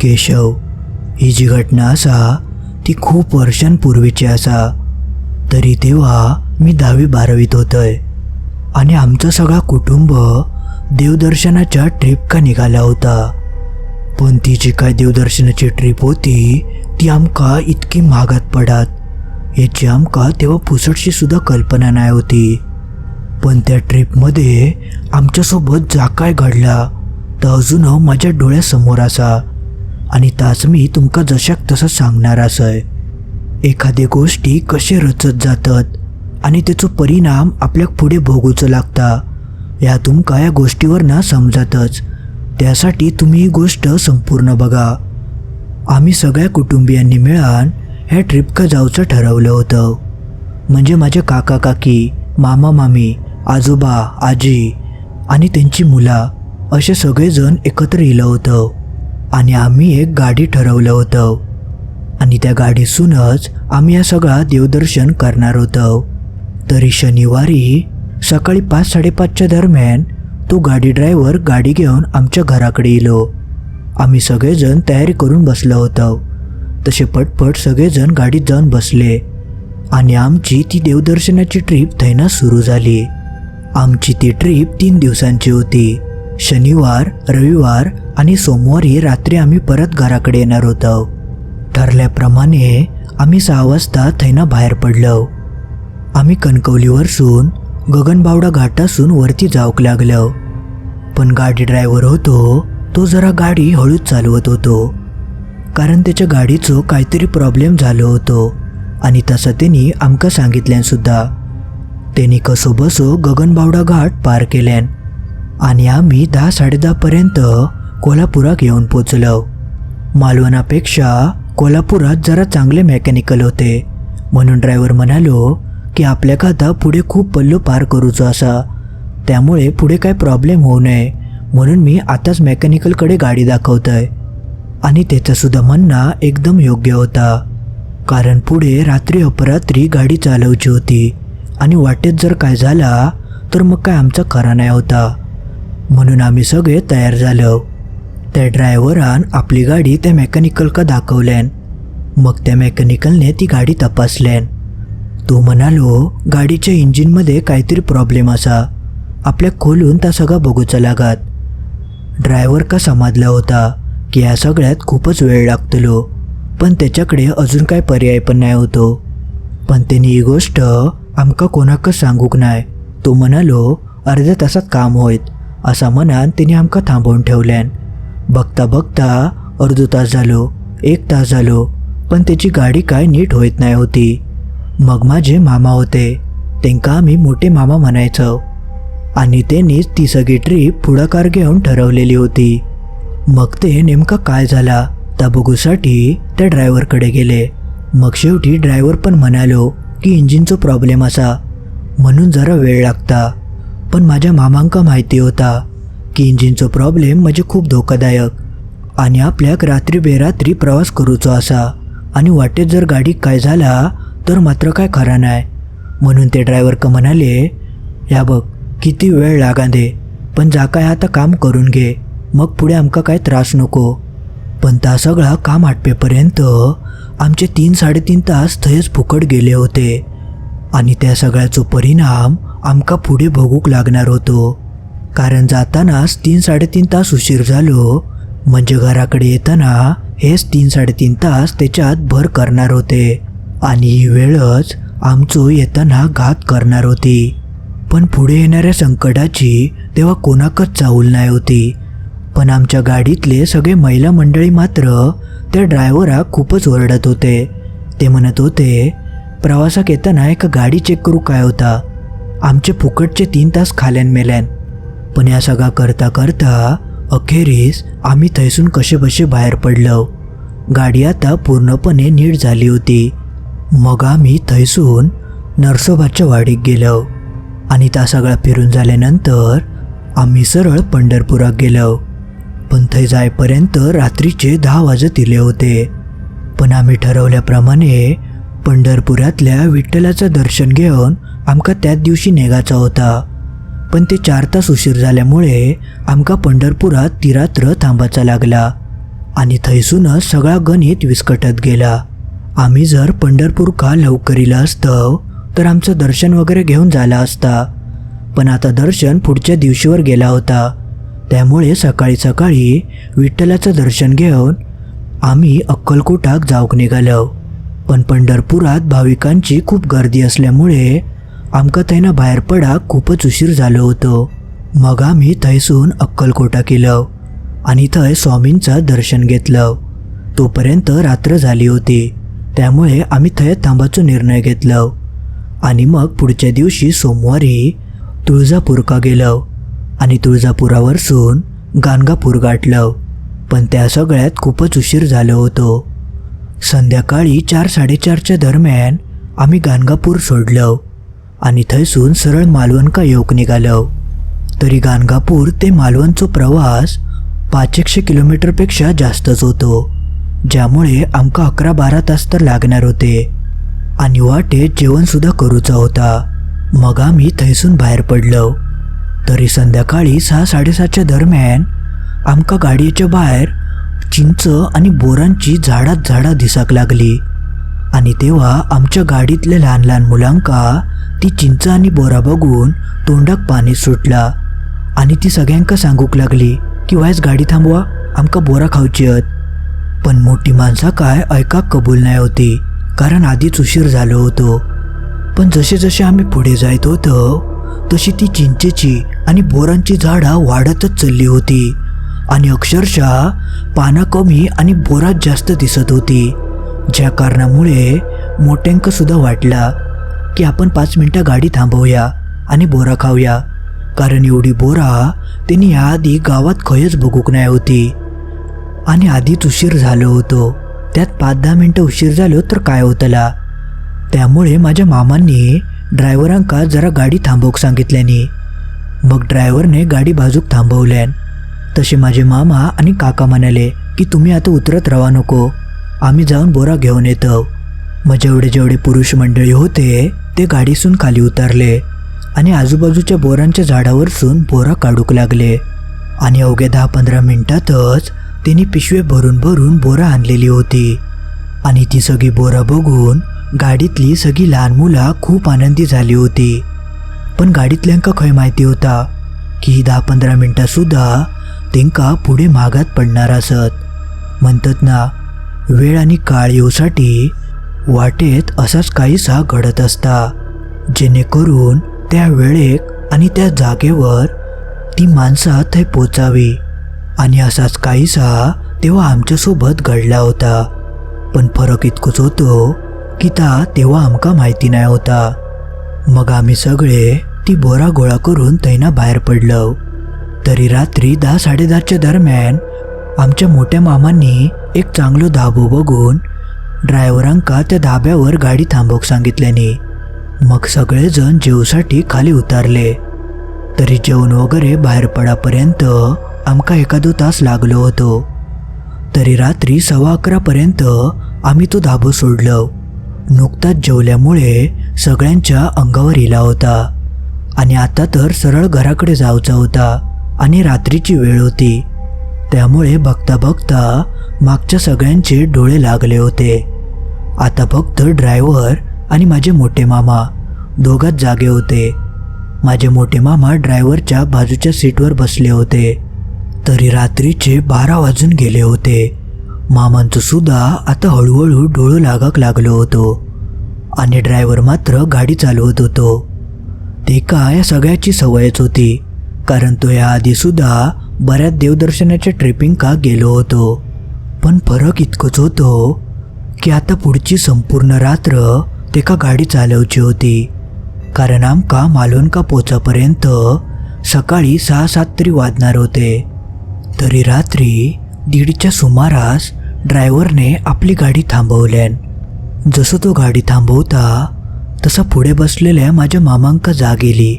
केशव ही जी घटना असा ती खूप वर्षांपूर्वीची आसा तरी तेव्हा मी दहावी बारावीत होतोय. आणि आमचं सगळा कुटुंब देवदर्शनाच्या ट्रिप का निघाला होता. पण ती जी काय देवदर्शनाची ट्रिप होती ती आमका इतकी महागात पडात. याची आमका तेव्हा पुसटशी सुद्धा कल्पना नाही होती. पण त्या ट्रिपमध्ये आमच्यासोबत जा काय घडला तर अजून माझ्या डोळ्यासमोर असा. आणि तास मी तुमका जशाक तसं सांगणार असय. एखादी गोष्टी कसे रचत जातात आणि त्याचो परिणाम आपल्याक पुढे भोगूचो लागता या तुमका या गोष्टीवर ना समजतच. त्यासाठी तुम्ही ही गोष्ट संपूर्ण बघा. आम्ही सगळ्या कुटुंबियांनी मिळून ह्या ट्रिपका जाऊचं ठरवलं होतं. म्हणजे माझे काका काकी मामा मामी आजोबा आजी आणि त्यांची मुला असे सगळेजण एकत्र येलं होतं. आणि आम्ही एक गाडी ठरवलं होतं. आणि त्या गाडीसूनच आम्ही या सगळा देवदर्शन करणार होतो. तरी शनिवारी सकाळी पाच साडेपाचच्या दरम्यान तो गाडी ड्रायव्हर गाडी घेऊन आमच्या घराकडे येलो आम्ही सगळेजण तयारी करून बसलो होतो. तसे पटपट सगळेजण गाडीत जाऊन बसले. आणि आमची ती देवदर्शनाची ट्रीप थैना सुरू झाली. आमची ती ट्रीप तीन दिवसांची होती. शनिवार रविवार आणि सोमवारी रात्री आम्ही परत घराकडे येणार होतो. ठरल्याप्रमाणे आम्ही सहा वाजता थैना बाहेर पडलो. आम्ही कणकवलीवरसून गगनबावडा घाटासून वरती जाऊक लागलो. पण गाडी ड्रायव्हर होतो तो जरा गाडी हळूच चालवत होतो. कारण त्याच्या गाडीचो काहीतरी प्रॉब्लेम झालो होतो आणि तसं त्यांनी आमकां सांगितल्यान सुद्धा त्यांनी कसो बसो गगनबावडा घाट पार केल्यान आणि आम्ही दहा साडेदहापर्यंत कोल्हापुरात येऊन पोचलो. मालवणापेक्षा कोल्हापुरात जरा चांगले मेकॅनिकल होते. म्हणून ड्रायव्हर म्हणालो की आपल्या आता पुढे खूप पल्लो पार करूचो असा. त्यामुळे पुढे काय प्रॉब्लेम होऊ नये. म्हणून मी आताच मेकॅनिकलकडे गाडी दाखवतोय. आणि त्याचंसुद्धा म्हणणं एकदम योग्य होता. कारण पुढे रात्री अपरात्री गाडी चालवची होती. आणि वाटेत जर काय झाला तर मग काय आमचा खरा नाही होता. म्हणून आम्ही सगळे तयार झालो. त्या ड्रायव्हरान आपली गाडी त्या मेकॅनिकल का दाखवल्यान. मग त्या मेकॅनिकलने ती गाडी तपासल्यान. तो म्हणालो गाडीच्या इंजिनमध्ये काहीतरी प्रॉब्लेम असा. आपल्या खोलून त्या सगळा बघूचा लागत. ड्रायव्हर का समजला होता की या सगळ्यात खूपच वेळ लागतलो. पण त्याच्याकडे अजून काय पर्याय पण नाही होतो. पण त्यांनी ही गोष्ट आमका कोणाकच सांगूक नाही. तो म्हणालो अर्ध्या तासात काम होईत. असा मनान तिने आमकां थांबवून ठेवल्यान. बघता बघता अर्धो तास झालो एक तास झालो पण त्याची गाडी काय नीट होत नाही होती. मग माझे मामा होते त्यांका आम्ही मोठे मामा म्हणायचो. आणि त्यांनीच ती सगळी ट्रीप पुढाकार घेऊन ठरवलेली होती. मग ते नेमका काय झाला त्या बघूसाठी त्या ड्रायव्हरकडे गेले. मग शेवटी ड्रायव्हर पण म्हणालो की इंजिनचो प्रॉब्लेम असा. म्हणून जरा वेळ लागता. पण माझ्या मामांका माहिती होता की इंजिनचो प्रॉब्लेम म्हणजे खूप धोकादायक आणि आपल्याक रात्री बेरात्री प्रवास करूचो असा आणि वाटेत जर गाडी काय झाला तर मात्र काय खरा नाही म्हणून ते ड्रायव्हर का म्हणाले या बघ किती वेळ लागा दे पण जा काय आता काम करून घे मग पुढे आमका काय त्रास नको. पण ता सगळा काम आटपेपर्यंत आमचे तीन साडेतीन तास थंयच फुकट गेले होते. आणि त्या सगळ्याचो परिणाम आमका पुढे भोगूक लागणार होतो. कारण जातानाच तीन साडेतीन तास उशीर झालो. म्हणजे घराकडे येताना हेच तीन साडेतीन तास त्याच्यात भर करणार होते. आणि ही वेळच आमचो येताना घात करणार होती. पण पुढे येणाऱ्या संकटाची तेव्हा कोणाकच चाऊल नाही होती. पण आमच्या गाडीतले सगळे महिला मंडळी मात्र त्या ड्रायव्हरा खूपच ओरडत होते. ते म्हणत होते प्रवासात येताना एका गाडी चेक करू काय होता? आमचे फुकटचे तीन तास खाल्यान मेल्यान. पण या सगळा करता करता अखेरीस आम्ही थैसून कसे बसे बाहेर पडलो. गाडी आता पूर्णपणे नीट झाली होती. मग आम्ही थैसून नरसोबाच्या वाडीत गेलो. आणि त्या सगळा फिरून झाल्यानंतर आम्ही सरळ पंढरपुरात गेलो. पण थंय जायपर्यंत रात्रीचे दहा वाजत इले होते. पण आम्ही ठरवल्याप्रमाणे पंढरपुरातल्या विठ्ठलाचं दर्शन घेऊन आमका त्याच दिवशी नेगाचा होता. पण ते चार तास उशीर झाल्यामुळे आमका पंढरपुरात ती रात्र थांबायचा लागला. आणि थैसूनच सगळा गणित विस्कटत गेला. आम्ही जर पंढरपूर का लवकर इलं असतं तर आमचं दर्शन वगैरे घेऊन झाला असता. पण आता दर्शन पुढच्या दिवशीवर गेला होता. त्यामुळे सकाळी सकाळी विठ्ठलाचं दर्शन घेऊन आम्ही अक्कलकोटाक जाऊक निघालो. पण पंढरपुरात भाविकांची खूप गर्दी असल्यामुळे आमका थंयना बाहेर पडाक खूपच उशीर झालो होतो. मग आम्ही थंयसून अक्कलकोटा केलं आणि थंय स्वामींचं दर्शन घेतलं. तोपर्यंत रात्र झाली होती. त्यामुळे आम्ही थंय थांबाचो निर्णय घेतलो. आणि मग पुढच्या दिवशी सोमवारी तुळजापूरका गेलो आणि तुळजापुरावरसून गाणगापूर गाठलं. पण त्या सगळ्यात खूपच उशीर झालो होतो. संध्याकाळी चार साडेचारच्या दरम्यान आम्ही गाणगापूर सोडलो. आणि थंयसून सरळ मालवणका येऊक निघालो. तरी गाणगापूर ते मालवणचो प्रवास पाच एकशे किलोमीटरपेक्षा जास्तच होतो ज्यामुळे आमका अकरा बारा तास तर लागणार होते. आणि वाटेत जेवणसुद्धा करूचा होता. मग आम्ही थैसून बाहेर पडलो. तरी संध्याकाळी सहा साडेसातच्या दरम्यान आमका गाडयेच्या बाहेर चिंच आणि बोरांची झाडात झाडा दिसाक लागली. आणि तेव्हा आमच्या गाडीतल्या लहान लहान मुलांका ती चिंच आणि बोरा बघून तोंडाक पाणी सुटला. आणि ती सगळ्यांका सांगूक लागली की वायस गाडी थांबवा आमका बोरा खावची आहेत पण मोठी माणसं काय ऐकाक कबूल नाही होती कारण आधीच उशीर झालो होतो. पण जसे जसे आम्ही पुढे जायत होतो तशी ती चिंचेची आणि बोरांची झाडं वाढतच चालली होती. आणि अक्षरशः पानं कमी आणि बोरात जास्त दिसत होती. ज्या कारणामुळे मोट्यांकसुद्धा वाटला की आपण पाच मिनटं गाडी थांबवूया आणि बोरा खाऊया. कारण एवढी बोरा त्यांनी याआधी गावात खयच बघूक नाही होती. आणि आधीच उशीर झालो होतो. त्यात पाच दहा मिनटं उशीर झालो तर काय होतला? त्यामुळे माझ्या मामांनी ड्रायव्हरांका जरा गाडी थांबवूक सांगितल्यानी. मग ड्रायव्हरने गाडी बाजूक थांबवल्यान. तसे माझे मामा आणि काका म्हणाले की तुम्ही आता उतरत राहा नको. आम्ही जाऊन बोरा घेऊन येतो. मग जेवढे जेवढे पुरुष मंडळी होते ते गाडीसून खाली उतरले आणि आजूबाजूच्या बोरांच्या झाडावरसून बोरा काढूक लागले. आणि अवघ्या दहा पंधरा मिनिटातच त्यांनी पिशवे भरून भरून बोरा आणलेली होती. आणि ती सगळी बोरा बघून गाडीतली सगळी लहान मुलं खूप आनंदी झाली होती. पण गाडीतल्यांका खंय माहिती होता? की ही दहा पंधरा मिनटांसुद्धा तेंका पुढे मागात पडणार असत. म्हणतात ना वेळ आणि काळ येऊसाठी वाटेत असाच काहीसा घडत असता. जेणेकरून त्या वेळेक आणि त्या जागेवर ती माणसा थंय पोचावी आणि असाच काहीसा तेव्हा आमच्यासोबत घडला होता. पण फरक इतकंच होतो की ता तेव्हा आमका माहिती नाही होता. मग आम्ही सगळे ती बोरा गोळा करून तैना बाहेर पडलो. तरी रात्री दहा साडेदहाच्या दरम्यान आमच्या मोठ्या मामांनी एक चांगलो धाबो बघून ड्रायव्हरांका त्या धाब्यावर गाडी थांबवूक सांगितल्याने मग सगळेजण जेवसाठी खाली उतारले. तरी जेवण वगैरे बाहेर पडापर्यंत आमका एखादो तास लागलो होतो. तरी रात्री सव्वा अकरापर्यंत आम्ही तो धाबो सोडलो. नुकताच जेवल्यामुळे सगळ्यांच्या अंगावर इला होता. आणि आता तर सरळ घराकडे जायचा होता आणि रात्रीची वेळ होती. त्यामुळे बघता बघता मागच्या सगळ्यांचे डोळे लागले होते. आता फक्त ड्रायव्हर आणि माझे मोठे मामा दोघात जागे होते. माझे मोठे मामा ड्रायव्हरच्या बाजूच्या सीटवर बसले होते. तरी रात्रीचे बारा वाजून गेले होते. मामांचं सुद्धा आता हळूहळू डोळं लागाक लागलो होतो. आणि ड्रायव्हर मात्र गाडी चालवत होतो. ते का या सगळ्याची सवयच होती. कारण तो याआधीसुद्धा बऱ्याच देवदर्शनाच्या ट्रिपिंग का गेलो होतो? पण फरक इतकंच होतो की आता पुढची संपूर्ण रात्र ते का गाडी चालवची होती. कारण आमका मालवणका पोचापर्यंत सकाळी सहा सात तरी वाजणार होते. तरी रात्री दीडच्या सुमारास ड्रायव्हरने आपली गाडी थांबवल्यान. जसं तो गाडी थांबवता तसा पुढे बसलेल्या माझ्या मामांका जाग गेली.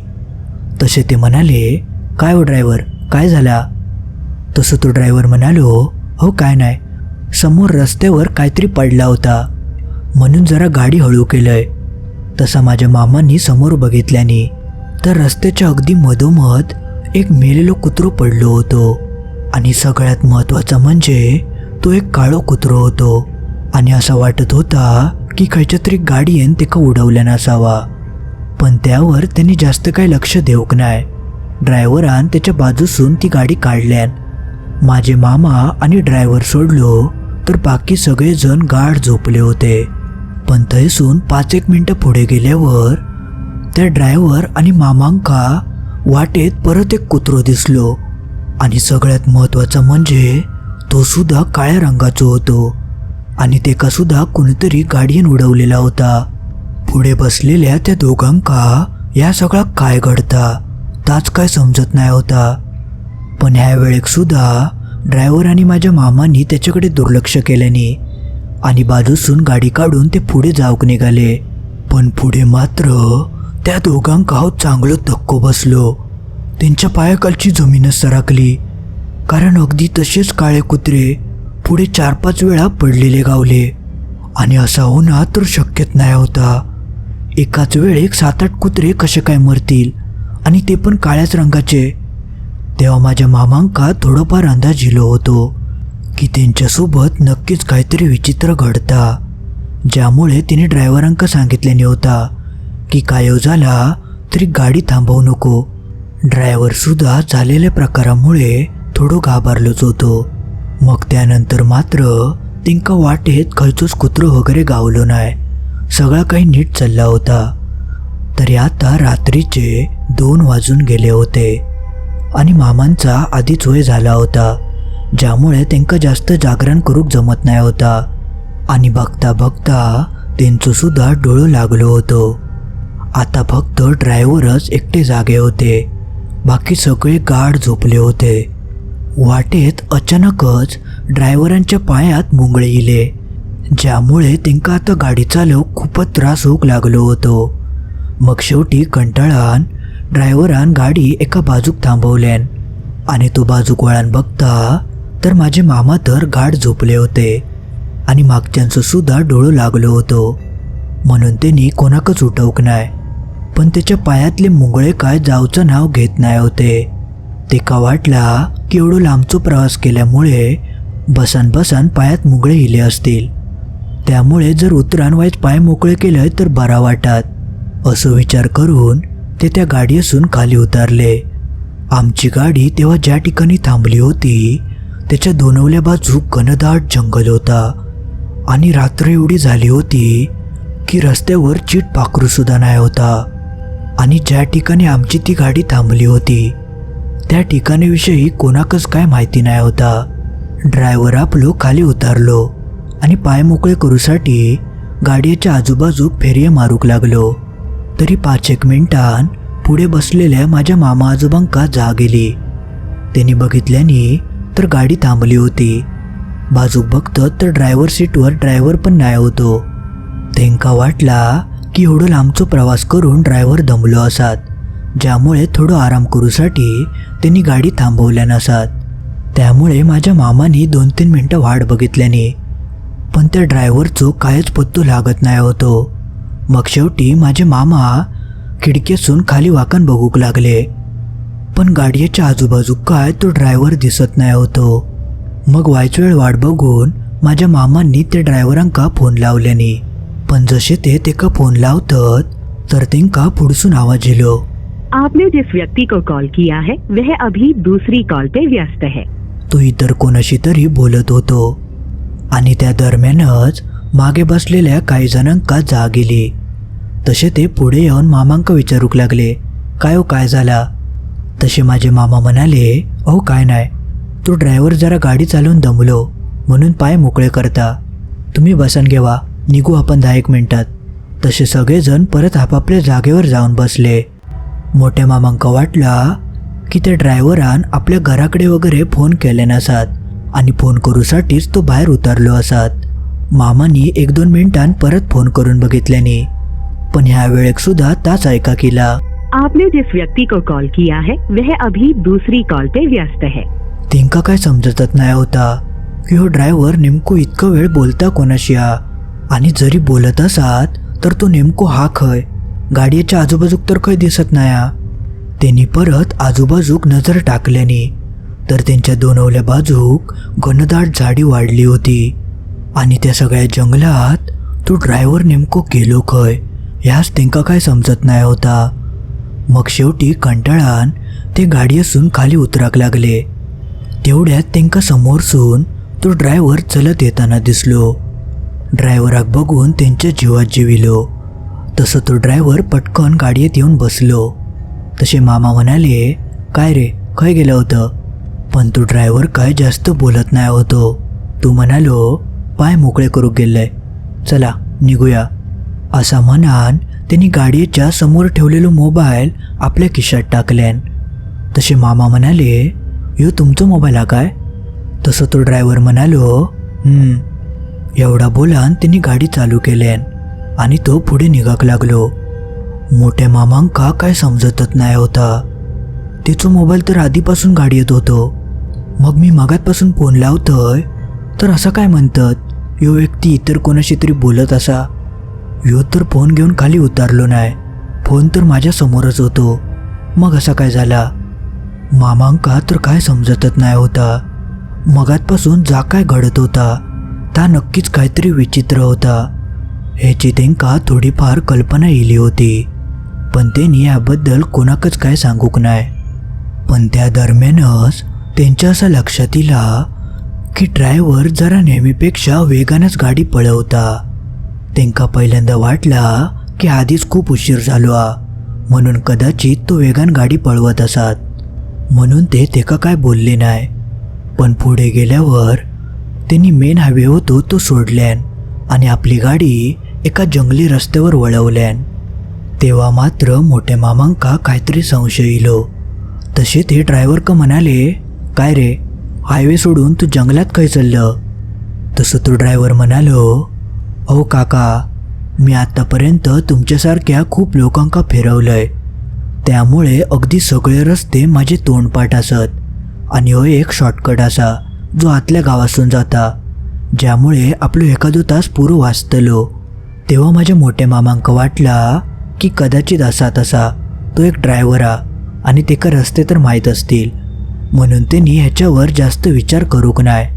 तसे ते म्हणाले काय हो ड्रायव्हर? काय झाला? तसं तो ड्रायव्हर म्हणालो हो काय नाही. समोर रस्त्यावर काहीतरी पडला होता. म्हणून जरा गाडी हळू केलंय. तसा माझ्या मामांनी समोर बघितल्याने तर रस्त्याच्या अगदी मधोमध एक मेलेलो कुत्रो पडलो होतो. आणि सगळ्यात महत्त्वाचं म्हणजे तो एक काळो कुत्रो होतो. आणि असा वाटत होता की खयच्या तरी गाडयेन तिका उडवल्या नसावा. पण त्यावर त्यांनी जास्त काही लक्ष देऊक नाही ड्रायव्हरान त्याच्या बाजूसून ती गाडी काढल्यान. माझे मामा आणि ड्रायव्हर सोडलो तर बाकी सगळेजण गाढ झोपले होते. पण थंयसून पाच एक मिनटं पुढे गेल्यावर त्या ड्रायव्हर आणि मामांका वाटेत परत एक कुत्रो दिसलो. आणि सगळ्यात महत्त्वाचं म्हणजे तो सुद्धा काळ्या रंगाचो होतो. आणि तेका सुद्धा कोणीतरी गाडीन उडवलेला होता. पुढे बसलेल्या त्या दोघांका या सगळा काय घडता? ताच काय समजत नाही होता. पण ह्या वेळेक सुद्धा ड्रायव्हर आणि माझ्या मामांनी त्याच्याकडे दुर्लक्ष केल्याने आणि बाजूसून गाडी काढून ते पुढे जाऊक निघाले. पण पुढे मात्र त्या दोघांका चांगलं धक्को बसलो. त्यांच्या पायाखालची जमीनच सरकली कारण अगदी तसेच काळे कुत्रे पुढे चार पाच वेळा पडलेले गावले. आणि असा होणं तर शक्यच नाही होता. एकाच वेळेक सात आठ कुत्रे कसे काय मरतील? आणि ते पण काळ्याच रंगाचे. तेव्हा माझ्या मामांका थोडंफार अंदाज इलो होतो की त्यांच्यासोबत नक्कीच काहीतरी विचित्र घडता ज्यामुळे तिने ड्रायव्हरांका सांगितल्याने होता की कायव हो झाला तरी गाडी थांबवू नको. ड्रायव्हरसुद्धा झालेल्या प्रकारामुळे थोडं घाबरलोच होतो. मग त्यानंतर मात्र तिंका वाटेत खयचोच कुत्र वगैरे गावलो नाही सगळा काही नीट चालला होता. तरी आता रात्रीचे दोन वाजून गेले होते आणि मामांचा आधीच वय झाला होता ज्यामुळे त्यांका जास्त जागरण करूक जमत नाही होता. आणि बघता बघता त्यांचं सुद्धा डोळं लागलो होतो. आता फक्त ड्रायव्हरच एकटे जागे होते बाकी सगळे गाढ झोपले होते. वाटेत अचानकच ड्रायव्हरांच्या पायात मुंगळे इले ज्यामुळे त्यांका आता गाडी चालवूक खूपच त्रास होऊक लागलो होतो. मग शेवटी कंटाळान ड्रायव्हरान गाडी एका बाजूक थांबवल्यान. आणि तो बाजूक वळान बघता तर माझे मामा तर गाढ झोपले होते. आणि मागच्यांचं सुद्धा डोळं लागलो होतो. म्हणून त्यांनी कोणाकच उठवक नाही पण त्याच्या पायातले मुंगळे काय जावचं नाव घेत नाही होते. ते का वाटला की एवढं लांबचो प्रवास केल्यामुळे बसान बसान पायात मुगळे इले असतील. त्यामुळे जर उतरान वाईज पाय मोकळे केले तर बरा वाटत. असं विचार करून ते त्या गाडी असून खाली उतरले. आमची गाडी तेव्हा ज्या ठिकाणी थांबली होती त्याच्या दोनवल्या बाजू घनदाट जंगल होता आणि रात्र एवढी झाली होती की रस्त्यावर चीट पाखरूसुद्धा नाही होता. आणि ज्या ठिकाणी आमची ती गाडी थांबली होती त्या ठिकाणीविषयी कोणाकच काय माहिती नाही होता. ड्रायव्हर आपलो खाली उतारलो आणि पाय मोकळे करूसाठी गाडीच्या आजूबाजूक फेरिया मारूक लागलो. तरी पाच एक मिनिटान पुढे बसलेल्या माझ्या मामा आजोबांका जाग गेली त्यांनी बघितल्याने तर गाडी थांबली होती. बाजूक बघतत तर ड्रायव्हर सीटवर ड्रायव्हर पण नाही होतो. तेंका वाटला की एवढं लांबचो प्रवास करून ड्रायव्हर दमलो असात ज्यामुळे थोडं आराम करूसाठी त्यांनी गाडी थांबवल्या नसात. त्यामुळे माझ्या मामाने दोन तीन मिनटं वाट बघितल्याने पण त्या ड्रायव्हरचो कायच पत्तो लागत नाही होतो. मग शेवटी माझे मामा खिडकीसून खाली वाकण बघूक लागले. पण गाडीच्या आजूबाजू काय तो ड्रायव्हर दिसत नाही होतो. मग वायच वेळ वाट बघून माझ्या मामांनी त्या ड्रायव्हरांका फोन लावल्याने. पण जसे ते तेका फोन लावतात तर तेंका पुढसून आवाज येलो. आपने जिस व्यक्ति को कॉल किया है वह अभी दूसरी कॉल पे व्यस्त है। तो इतर कोणाशी तरी बोलत होतो. आणि त्या दरम्यानच मागे बसलेल्या काही जणांका जाग गेली. तसे ते पुढे येऊन मामांक विचारूक लागले काय हो काय झाला? तसे माझे मामा म्हणाले अहो काय नाही. तो ड्रायव्हर जरा गाडी चालवून दमलो म्हणून पाय मोकळे करता. तुम्ही बसन घेवा निघू आपण दहा एक मिनटात. तसे सगळेजण परत आपापल्या जागेवर जाऊन बसले. मोठ्या मामांक वाटला की त्या ड्रायव्हरान आपल्या घराकडे वगैरे फोन केले नसात आणि फोन करूसाठीच तो बाहेर उतरलो असात. मामानी एक दोन मिनिटांत परत फोन करून बघितल्याने पण ह्या वेळेक सुद्धा ताच ऐका केला. आपने जिस व्यक्ति को कॉल किया है वह अभी दूसरी कॉल पे व्यस्त है। तिंका काय समजतच नाही होता की हो ड्रायव्हर नेमको इतकं वेळ बोलता कोणाशी हा आणि जरी बोलत असात तर तो नेमको हा खय? गाडीच्या आजूबाजूक तर खय दिसत नाही हा. त्यांनी परत आजूबाजूक नजर टाकल्याने तर त्यांच्या दोनवल्या बाजूक घनदाट झाडी वाढली होती. आणि त्या सगळ्या जंगलात तो ड्रायव्हर नेमको गेलो खंय? ह्याच तेंका काय समजत नाही होता. मग शेवटी कंटाळान ते गाडयेसून खाली उतराक लागले. तेवढ्यात तेंका समोरसून तो ड्रायव्हर चलत येताना दिसलो. ड्रायव्हराक बघून त्यांच्या जीवात जिविलो. तसं तो ड्रायव्हर पटकन गाडयेत येऊन बसलो. तसे मामा म्हणाले काय रे खय गेलं होतं? पण तो ड्रायव्हर काय जास्त बोलत नाही होतो. तू म्हणालो पाय मोकळे करू गेले चला निघूया. असा म्हणान त्यांनी गाडीच्या समोर ठेवलेलो मोबाईल आपल्या खिशात टाकल्यान. तसे मामा म्हणाले यो तुमचो मोबाईल हा काय? तसं तो ड्रायव्हर म्हणालो एवढा बोलान त्यांनी गाडी चालू केल्यान आणि तो पुढे निघाक लागलो. मोठ्या मामांका काय समजतच नाही होता. त्याचो मोबाईल तर आधीपासून गाडीत होतो. मग मी मागातपासून फोन लावतोय तर असं काय म्हणतात? यो व्यक्ती इतर कोणाशी तरी बोलत असा. यो तर फोन घेऊन खाली उतारलो नाही फोन तर माझ्या समोरच होतो. मग असा काय झाला? मामांका तर काय समजतच नाही होता. मगातपासून जा काय घडत होता ता नक्कीच काहीतरी विचित्र होता. ह्याची त्यांका थोडीफार कल्पना येली होती. पण त्यांनी याबद्दल कोणाकच काय सांगूक नाही पण त्या दरम्यानच त्यांच्या असा लक्षात येला की ड्रायव्हर जरा नेहमीपेक्षा वेगानच गाडी पळवता. त्यांका पहिल्यांदा वाटला की आधीच खूप उशीर झालो हा म्हणून कदाचित तो वेगान गाडी पळवत असत. म्हणून ते तेका काय बोलले नाही. पण पुढे गेल्यावर त्यांनी मेन हायवे होतो तो सोडल्यान आणि आपली गाडी एका जंगली रस्त्यावर वळवल्यान. तेव्हा मात्र मोठ्या मामांका काहीतरी संशय इलो. तसे ते ड्रायव्हर का म्हणाले काय रे हायवे सोडून तू जंगलात खय चाललं? तसं तो ड्रायव्हर म्हणालो अहो काका मी आत्तापर्यंत तुमच्यासारख्या खूप लोकांका फिरवलंय. त्यामुळे अगदी सगळे रस्ते माझे तोंडपाठ असत आणि हो एक शॉर्टकट असा जो आतल्या गावासून जाता ज्यामुळे आपलो एखादो तास पुरो वाचतलो. तेव्हा माझ्या मोठ्या मामांक वाटला की कदाचित असा तसा तो एक ड्रायव्हर हा आणि तेका रस्ते तर माहीत असतील. म्हणून त्यांनी ह्याच्यावर जास्त विचार करूक नाही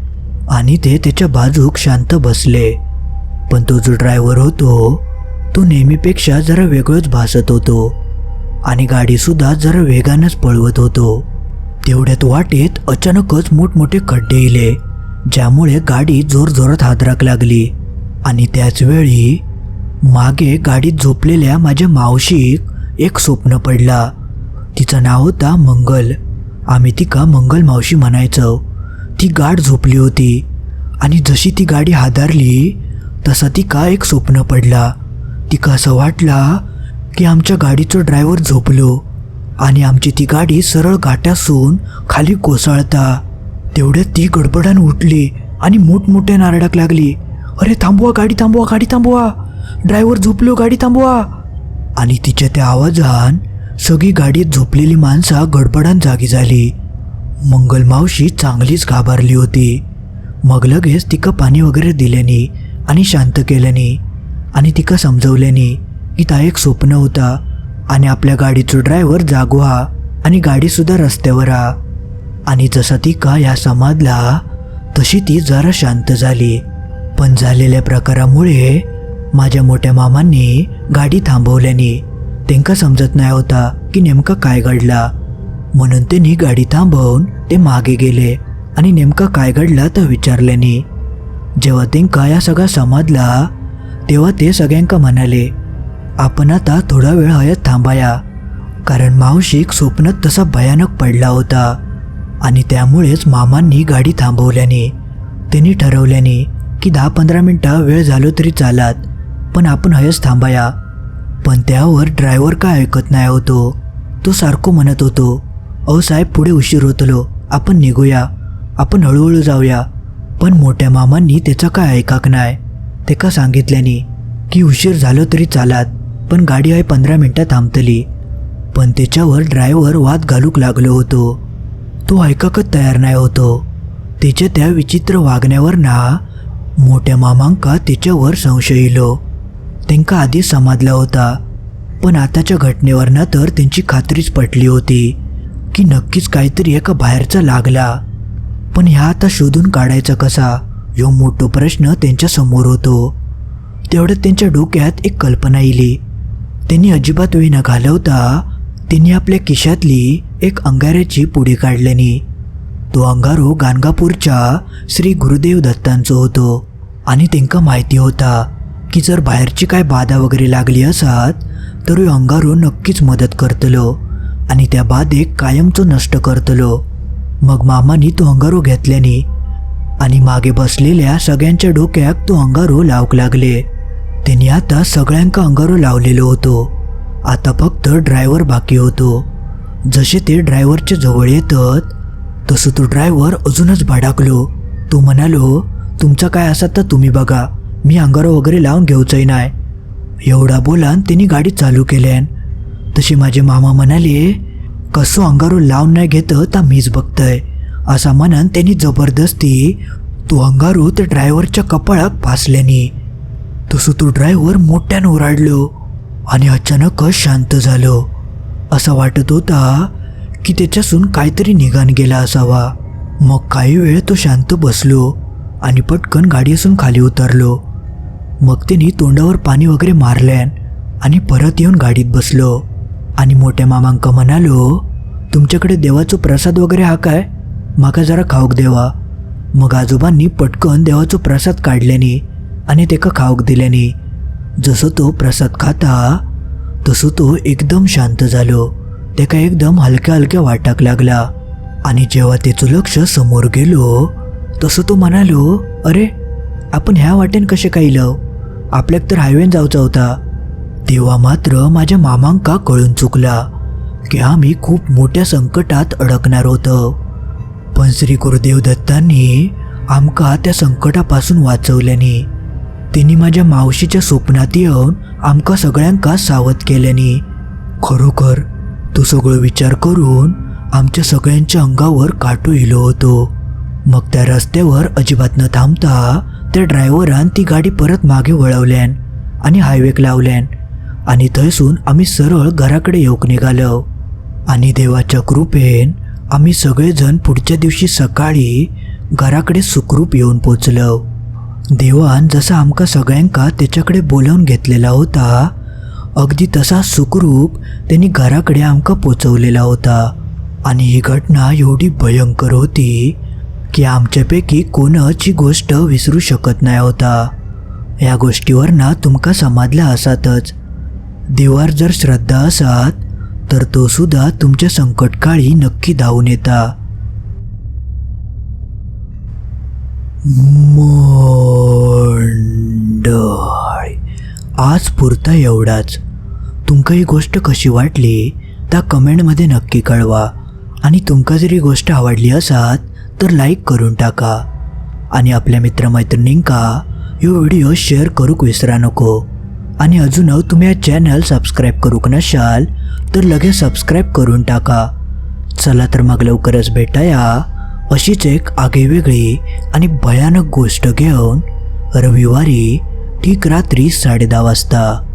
आणि ते त्याच्या बाजूक शांत बसले. पण तो जो ड्रायव्हर होतो तो नेहमीपेक्षा जरा वेगळंच भासत होतो. आणि गाडीसुद्धा जरा वेगानंच पळवत होतो. तेवढ्यात वाटेत अचानकच मोठमोठे खड्डे इले ज्यामुळे गाडी जोरजोरात हादराक लागली. आणि त्याचवेळी मागे गाडीत झोपलेल्या माझ्या मावशीक एक स्वप्न पडला. तिचं नाव होता मंगल. आम्ही तिका मंगल मावशी म्हणायचो. ती गाठ झोपली होती आणि जशी ती गाडी हादरली तसा तिका एक स्वप्न पडला. तिका असं वाटला की आमच्या गाडीचं ड्रायव्हर झोपलो आणि आमची ती गाडी सरळ घाटासून खाली कोसळता. तेवढ्यात ती गडबडान उठली आणि मोठमोठ्या नारडाक लागली. अरे थांबवा गाडी थांबवा गाडी थांबवा. ड्रायव्हर झोपलो गाडी थांबवा. आणि तिच्या त्या आवाजान सगळी गाडीत झोपलेली माणसं गडबडान जागी झाली. मंगलमावशी चांगलीच घाबरली होती. मग लगेच तिका पाणी वगैरे दिल्यानी आणि शांत केल्यानी आणि तिका समजवल्यानी की ता एक स्वप्न होता. आणि आपल्या गाडीचो ड्रायव्हर जागवा आणि गाडीसुद्धा रस्त्यावर हा. आणि जसा ती का ह्या समाजला तशी ती जरा शांत झाली. पण झालेल्या प्रकारामुळे माझ्या मोठ्या मामांनी गाडी थांबवल्याने त्यांका समजत नाही होता की नेमका काय घडला. म्हणून त्यांनी गाडी थांबवून ते मागे गेले आणि नेमका काय घडला तर विचारल्याने. जेव्हा त्यांका या सगळा समजला तेव्हा ते सगळ्यांका म्हणाले आपण आता थोडा वेळ हयत थांबाया कारण मावशीक स्वप्नात तसा भयानक पडला होता आणि त्यामुळेच मामांनी गाडी थांबवल्याने. त्यांनी ठरवल्याने की दहा पंधरा मिनटं वेळ झालो तरी चालात पण आपण हयच थांबाया पण त्यावर ड्रायव्हर काय ऐकत नाही होतो तो. सारखो म्हणत होतो अहो साहेब पुढे उशीर होतलो आपण निघूया. आपण हळूहळू जाऊया. पण मोठ्या मामांनी त्याचं काय ऐकाक नाही. ते का सांगितल्याने की उशीर झालो तरी चालात पण गाडी आहे पंधरा मिनटं थांबतली. पण त्याच्यावर ड्रायव्हर वाद घालूक लागलो होतो. तो ऐकाकच तयार नाही होतो त्याच्या त्या विचित्र वागण्यावर ना मोठ्या मामांका त्याच्यावर संशय इलो. त्यांका आधी समाजला होता. पण आताच्या घटनेवरनं तर त्यांची खात्रीच पटली होती की नक्कीच काहीतरी एका बाहेरचा लागला. पण ह्या आता शोधून काढायचा कसा? ह्यो मोठो प्रश्न त्यांच्यासमोर होतो. तेवढ्यात त्यांच्या डोक्यात एक कल्पना येली. त्यांनी अजिबात वेळ न घालवता त्यांनी आपल्या खिशातली एक अंगाऱ्याची पुढे काढल्यानी. तो अंगारो गाणगापूरच्या श्री गुरुदेव दत्तांचो होतो आणि त्यांका माहिती होता. की जर बाहेरची काय बाधा वगैरे लागली असत तर ह्यो अंगारो नक्कीच मदत करतलो आणि त्या बाधेक कायमचो नष्ट करतलो. मग मामानी तो अंगारो घेतल्याने आणि मागे बसलेल्या सगळ्यांच्या डोक्यात तो अंगारो लावक लागले. त्यांनी आता सगळ्यांका अंगारो लावलेलो होतो. आता फक्त ड्रायव्हर बाकी होतो. जसे ते ड्रायव्हरच्या जवळ येतात तसं तो ड्रायव्हर अजूनच भडाकलो. तो म्हणालो तुमचा काय असा तर तुम्ही बघा. मी अंगारो वगैरे लावून घेऊचंही नाही. एवढा बोलान तिने गाडी चालू केल्यान तशी माझे मामा म्हणाले कसं अंगारो लावून नाही घेत ता मीच बघतंय. असा म्हणून त्यांनी जबरदस्ती तो अंगारू त्या ड्रायव्हरच्या कपाळात फासल्यानी तसं तो ड्रायव्हर मोठ्यानं ओरडलो आणि अचानकच शांत झालो. असं वाटत होता की त्याच्यासून काहीतरी निघान गेला असावा. मग काही वेळ तो शांत बसलो आणि पटकन गाडीसून खाली उतरलो. मग त्यांनी तोंडावर पाणी वगैरे मारल्यान आणि परत येऊन गाडीत बसलो. आणि मोठ्या मामांक म्हणालो तुमच्याकडे देवाचो प्रसाद वगैरे हा काय? माका जरा खाऊक देवा. मग आजोबांनी पटकन देवाचो प्रसाद काढल्यानी आणि तेका खाऊक दिल्यानी जसं तो प्रसाद खाता तसं तो एकदम शांत झालो. तेका एकदम हलक्या हलक्या वाटाक लागला. आणि जेव्हा त्याचं लक्ष समोर गेलो तसं तो म्हणालो अरे आपण ह्या वाटेन कसे काय लव आपल्याक तर हायवेन जावचा होता. तेव्हा मात्र माझ्या मामांका कळून चुकला की आम्ही खूप मोठ्या संकटात अडकणार होतो. पण श्री गुरुदेव दत्तांनी आमका त्या संकटापासून वाचवल्यानी त्यांनी माझ्या मावशीच्या स्वप्नात येऊन आमका सगळ्यांका सावध केल्यानी खरोखर तो सगळं विचार करून आमच्या सगळ्यांच्या अंगावर काटो इलो होतो. मग त्या रस्त्यावर अजिबात न थांबता त्या ड्रायव्हरान ती गाडी परत मागे वळवल्यान आणि हायवेक लावल्यान. आणि थंयसून आम्ही सरळ घराकडे येऊक निघालो. आणि देवाच्या कृपेन आम्ही सगळेजण पुढच्या दिवशी सकाळी घराकडे सुखरूप येऊन पोचलो. देवान जसा आमका सगळ्यांका त्याच्याकडे बोलावून घेतलेला होता अगदी तसा सुखरूप त्यांनी घराकडे आमका पोचवलेला होता. आणि ही घटना एवढी भयंकर होती की आमच्यापैकी कोणाची गोष्ट विसरू शकत नाही होता. या गोष्टीवर ना तुमका समाधला असातच देवार जर श्रद्धा असात तर तो सुद्धा तुमच्या संकटकाळी नक्की धावून येता. आज पुरता एवढाच. तुमका ही गोष्ट कशी वाटली त्या कमेंटमध्ये नक्की कळवा. आणि तुमका जर ही गोष्ट आवडली असात तर लाईक करून टाका. आणि आपल्या मित्रमैत्रिणींका ह्यो व्हिडिओ शेअर करूक विसरा नको. आणि अजून तुम्ही हा चॅनल सबस्क्राईब करूक नशाल तर लगेच सबस्क्राईब करून टाका. चला तर मग लवकरच भेटाया अशीच एक आगेवेगळी आणि भयानक गोष्ट घेऊन रविवारी ठीक रात्री साडे वाजता.